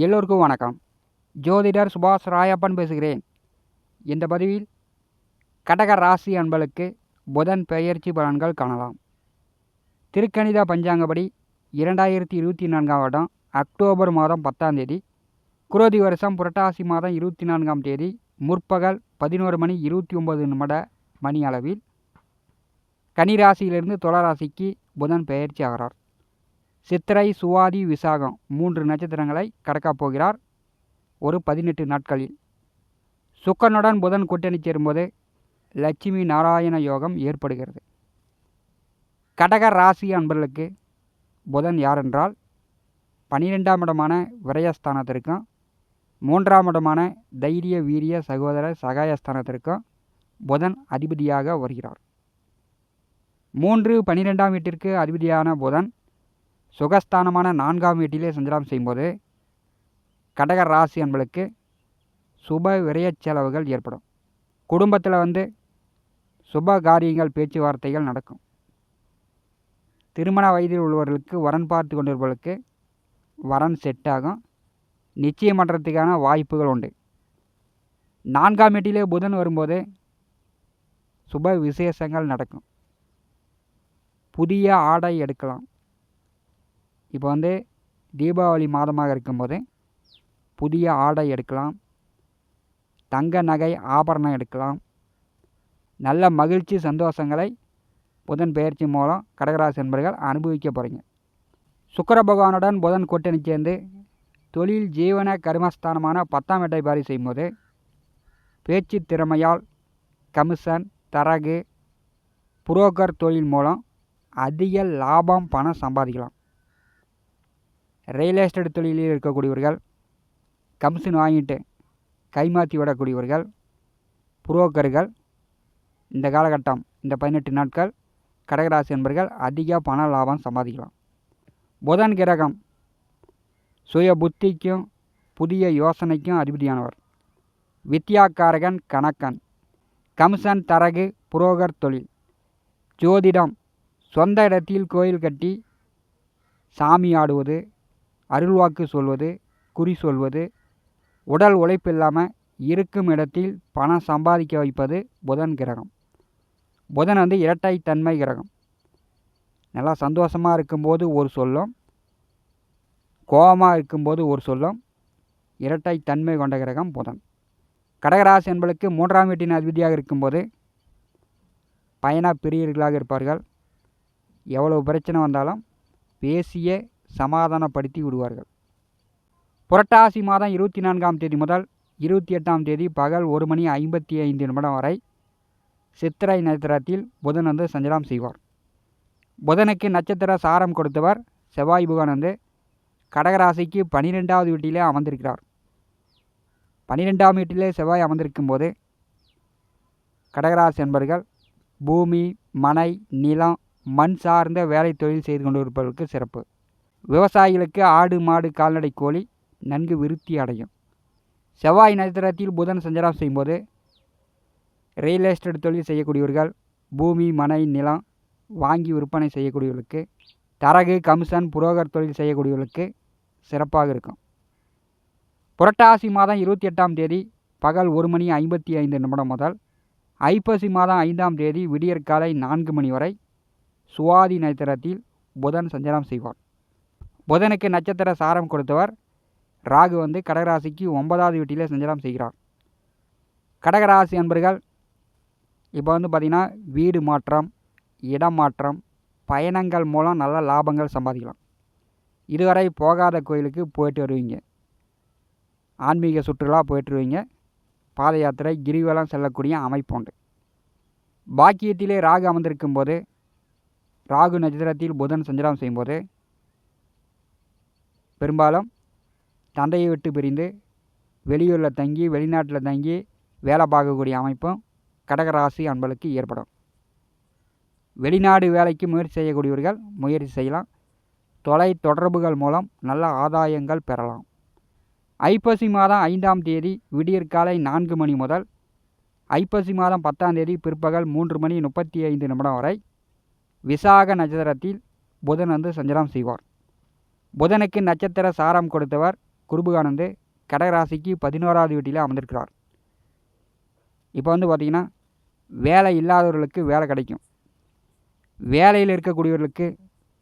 எல்லோருக்கும் வணக்கம். ஜோதிடர் சுபாஷ் ராயப்பன் பேசுகிறேன். இந்த பதிவில் கடக ராசி அன்பளுக்கு புதன் பெயர்ச்சி பலன்கள் காணலாம். திருக்கணித பஞ்சாங்கப்படி இரண்டாயிரத்தி இருபத்தி நான்காம் வருடம் அக்டோபர் மாதம் பத்தாம் தேதி குரோதி வருஷம் புரட்டாசி மாதம் இருபத்தி நான்காம் தேதி முற்பகல் பதினோரு மணி இருபத்தி ஒம்பது நிமிட மணி அளவில் கனிராசியிலிருந்து துளராசிக்கு புதன் பெயர்ச்சி ஆகிறார். சித்திரை சுவாதி விசாகம் மூன்று நட்சத்திரங்களை கடக்கப் போகிறார் ஒரு பதினெட்டு நாட்களில். சுக்கனுடன் புதன் கூட்டணி சேரும்போது லட்சுமி நாராயண யோகம் ஏற்படுகிறது. கடக ராசி அன்பர்களுக்கு புதன் யாரென்றால் பனிரெண்டாம் இடமான விரயஸ்தானத்திற்கும் மூன்றாம் இடமான தைரிய வீரிய சகோதர சகாயஸ்தானத்திற்கும் புதன் அதிபதியாக வருகிறார். மூன்று பனிரெண்டாம் வீட்டிற்கு அதிபதியான புதன் சுகஸ்தானமான நான்காம் வீட்டிலே சஞ்சாரம் செய்யும்போது கடக ராசி என்பளுக்கு சுப விரயச் செலவுகள் ஏற்படும். குடும்பத்தில் வந்து சுப காரியங்கள் பேச்சுவார்த்தைகள் நடக்கும். திருமண வயதில் உள்ளவர்களுக்கு வரன் பார்த்து கொண்டிருப்பவர்களுக்கு வரன் செட் ஆகும். நிச்சயம் பண்ணுறதுக்கான வாய்ப்புகள் உண்டு. நான்காம் வீட்டிலே புதன் வரும்போது சுப விசேஷங்கள் நடக்கும். புதிய ஆடை எடுக்கலாம். இப்போ வந்து தீபாவளி மாதமாக இருக்கும்போது புதிய ஆடை எடுக்கலாம் தங்க நகை ஆபரணம் எடுக்கலாம் நல்ல மகிழ்ச்சி சந்தோஷங்களை புதன் பெயர்ச்சி மூலம் கடகராசி என்பர்கள் அனுபவிக்க போகிறீங்க சுக்கர பகவானுடன் புதன் கூட்டணி சேர்ந்து தொழில் ஜீவன கர்மஸ்தானமான பத்தாம் எட்டை பாரி செய்யும்போது பேச்சு திறமையால் கமிஷன் தரகு புரோக்கர் தொழில் மூலம் அதிக லாபம் பணம் சம்பாதிக்கலாம். ரியல் எஸ்டேட் தொழிலில் இருக்கக்கூடியவர்கள் கமிஷன் வாங்கிட்டு கைமாற்றி விடக்கூடியவர்கள் புரோக்கர்கள் இந்த காலகட்டம் இந்த பதினெட்டு நாட்கள் கடகராசி என்பர்கள் அதிக பண லாபம் சம்பாதிக்கலாம். புதன் கிரகம் சுய புத்திக்கும் புதிய யோசனைக்கும் அதிபதியானவர். வித்யாக்காரகன் கணக்கன். கமிஷன் தரகு புரோகர் தொழில். ஜோதிடம் சொந்த இடத்தில் கோயில் கட்டி சாமி ஆடுவது அருள்வாக்கு சொல்வது குறி சொல்வது உடல் உழைப்பு இல்லாமல் இருக்கும் இடத்தில் பணம் சம்பாதிக்க வைப்பது புதன் கிரகம். புதன் வந்து இரட்டை தன்மை கிரகம். நல்லா சந்தோஷமாக இருக்கும்போது ஒரு சொல்லும் கோபமாக இருக்கும்போது ஒரு சொல்லும் இரட்டை தன்மை கொண்ட கிரகம் புதன். கடகராசி என்பளுக்கு மூன்றாம் வீட்டின் அதிபதியாக இருக்கும்போது பயண பிரியர்களாக இருப்பார்கள். எவ்வளவு பிரச்சனை வந்தாலும் பேசிய சமாதானப்படுத்தி விடுவார்கள். புரட்டாசி மாதம் இருபத்தி நான்காம் தேதி முதல் இருபத்தி எட்டாம் தேதி பகல் ஒரு மணி ஐம்பத்தி ஐந்து நிமிடம் வரை சித்திரை நட்சத்திரத்தில் புதன் வந்து சஞ்சலம் செய்வார். புதனுக்கு நட்சத்திர சாரம் கொடுத்தவர் செவ்வாய் புகன் வந்து கடகராசிக்கு பனிரெண்டாவது வீட்டிலே அமர்ந்திருக்கிறார். பனிரெண்டாம் வீட்டிலே செவ்வாய் அமர்ந்திருக்கும் போது கடகராசி என்பர்கள் பூமி மனை நிலம் மண் சார்ந்த வேலை தொழில் செய்து கொண்டிருப்பவர்களுக்கு சிறப்பு. விவசாயிகளுக்கு ஆடு மாடு கால்நடை கோழி நன்கு விருத்தி அடையும். செவ்வாய் நட்சத்திரத்தில் புதன் சஞ்சாரம் செய்யும்போது ரியல் எஸ்டேட் தொழில் செய்யக்கூடியவர்கள் பூமி மனை நிலம் வாங்கி விற்பனை செய்யக்கூடியவர்களுக்கு தரகு கமிஷன் புரோகர் தொழில் செய்யக்கூடியவர்களுக்கு சிறப்பாக இருக்கும். புரட்டாசி மாதம் இருபத்தி எட்டாம் தேதி பகல் ஒரு மணி ஐம்பத்தி ஐந்து நிமிடம் முதல் ஐப்பசி மாதம் ஐந்தாம் தேதி விடியற்காலை நான்கு மணி வரை சுவாதி நட்சத்திரத்தில் புதன் சஞ்சாரம் செய்வார். புதனுக்கு நட்சத்திர சாரம் கொடுத்தவர் ராகு வந்து கடகராசிக்கு ஒன்பதாவது வீட்டிலே சஞ்சாரம் செய்கிறார். கடகராசி அன்பர்கள் இப்போ வந்து பார்த்திங்கன்னா வீடு மாற்றம் இடம் மாற்றம் பயணங்கள் மூலம் நல்ல லாபங்கள் சம்பாதிக்கலாம். இதுவரை போகாத கோயிலுக்கு போயிட்டு வருவீங்க. ஆன்மீக சுற்றுலா போயிட்டு வருவீங்க. பாத யாத்திரை கிரிவலம் செல்லக்கூடிய அமைப்பு உண்டு. பாக்கியத்திலே ராகு அமர்ந்திருக்கும் போது ராகு நட்சத்திரத்தில் புதன் சஞ்சாரம் செய்யும்போது பெரும்பாலும் தந்தையை விட்டு பிரிந்து வெளியூரில் தங்கி வெளிநாட்டில் தங்கி வேலை பார்க்கக்கூடிய அமைப்பும் கடகராசி அன்பளுக்கு ஏற்படும். வெளிநாடு வேலைக்கு முயற்சி செய்யக்கூடியவர்கள் முயற்சி செய்யலாம். தொலை தொடர்புகள் மூலம் நல்ல ஆதாயங்கள் பெறலாம். ஐப்பசி மாதம் ஐந்தாம் தேதி விடியற்காலை நான்கு மணி முதல் ஐப்பசி மாதம் பத்தாம் தேதி பிற்பகல் மூன்று மணி முப்பத்தி ஐந்து நிமிடம் வரை விசாக நட்சத்திரத்தில் புதன் வந்து சஞ்சலம் செய்வார். புதனுக்கு நட்சத்திர சாரம் கொடுத்தவர் குருபுகானந்து கடகராசிக்கு பதினோராவது வீட்டில் அமர்ந்திருக்கிறார். இப்போ வந்து பார்த்திங்கன்னா வேலை இல்லாதவர்களுக்கு வேலை கிடைக்கும். வேலையில் இருக்கக்கூடியவர்களுக்கு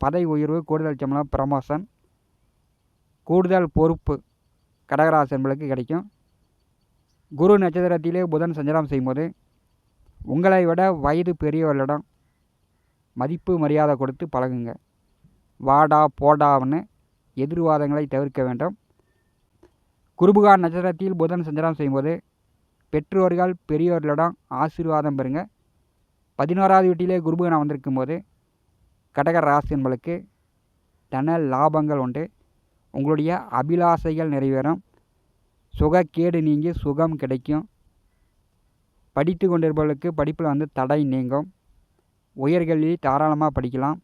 பதவி உயர்வு கூடுதல் சம்பளம் ப்ரமோஷன் கூடுதல் பொறுப்பு கடகராசி என்பளுக்கு கிடைக்கும். குரு நட்சத்திரத்திலே புதன் சஞ்சாரம் செய்யும்போது உங்களை விட வயது பெரியவர்களிடம் மதிப்பு மரியாதை கொடுத்து பழகுங்க. வாடா போடான்னு எதிர்வாதங்களை தவிர்க்க வேண்டும். குருபுகார் நட்சத்திரத்தில் புதன் சஞ்சாரம் செய்யும்போது பெற்றோர்கள் பெரியோர்களிடம் ஆசீர்வாதம் பெறுங்க. பதினோராவது வீட்டிலே குருபுகான் வந்திருக்கும் போது கடக ராசி என்பளுக்கு தன லாபங்கள் உண்டு. உங்களுடைய அபிலாசைகள் நிறைவேறும். சுகக்கேடு நீங்கி சுகம் கிடைக்கும். படித்து கொண்டிருப்பவர்களுக்கு படிப்பில் வந்து தடை நீங்கும். உயர்கல்வி தாராளமாக படிக்கலாம்.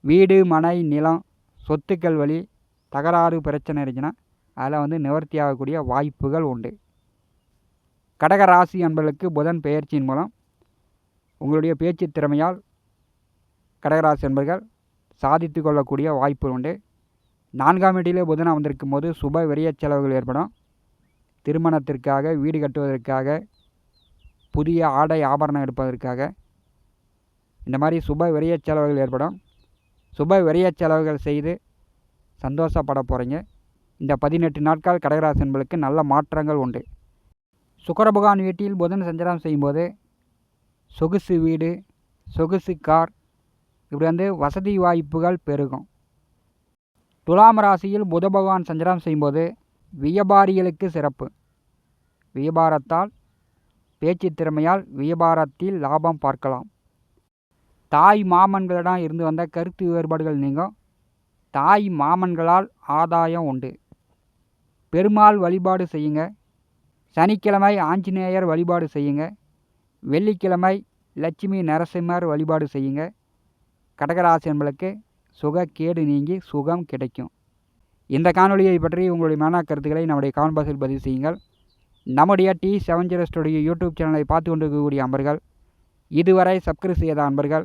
வீடு மனை நிலம் சொத்துக்கள் வழி தகராறு பிரச்சனை இருந்துச்சுன்னா அதில் வந்து நிவர்த்தி ஆகக்கூடிய வாய்ப்புகள் உண்டு. கடக ராசி அன்பர்களுக்கு புதன் பெயர்ச்சியின் மூலம் உங்களுடைய பேச்சு திறமையால் கடகராசி என்பர்கள் சாதித்து கொள்ளக்கூடிய வாய்ப்பு உண்டு. நான்காம் வீட்டிலே புதன் அமர்ந்திருக்கும் போது சுப விரைய செலவுகள் ஏற்படும். திருமணத்திற்காக வீடு கட்டுவதற்காக புதிய ஆடை ஆபரணம் எடுப்பதற்காக இந்த மாதிரி சுப விரைய செலவுகள் ஏற்படும். சுப விரைய செலவுகள் செய்து சந்தோஷப்பட போகிறீங்க இந்த பதினெட்டு நாட்கள் கடகராசி என்பளுக்கு நல்ல மாற்றங்கள் உண்டு. சுக்கரபகவான் வீட்டில் புதன் சஞ்சாரம் செய்யும்போது சொகுசு வீடு சொகுசு கார் இப்படி வந்து வசதி வாய்ப்புகள் பெருகும். துலாம் ராசியில் புத பகவான் சஞ்சாரம் செய்யும்போது வியாபாரிகளுக்கு சிறப்பு. வியாபாரத்தால் பேச்சு திறமையால் வியாபாரத்தில் லாபம் பார்க்கலாம். தாய் மாமன்களிடம் இருந்து வந்த கருத்து வேறுபாடுகள் நீங்கும் தாய் மாமன்களால் ஆதாயம் உண்டு. பெருமாள் வழிபாடு செய்யுங்க. சனிக்கிழமை ஆஞ்சநேயர் வழிபாடு செய்யுங்க. வெள்ளிக்கிழமை லட்சுமி நரசிம்மர் வழிபாடு செய்யுங்க. கடகராசி என்பளுக்கு சுக கேடு நீங்கி சுகம் கிடைக்கும். இந்த காணொலியை பற்றி உங்களுடைய மன கருத்துக்களை நம்முடைய கமெண்ட் பாக்ஸில் பதிவு செய்யுங்கள். நம்முடைய T seven zero studio YouTube சேனலை பார்த்து கொண்டிருக்கக்கூடிய அன்பர்கள் இதுவரை சப்ஸ்கிரைப் செய்யாத அன்பர்கள்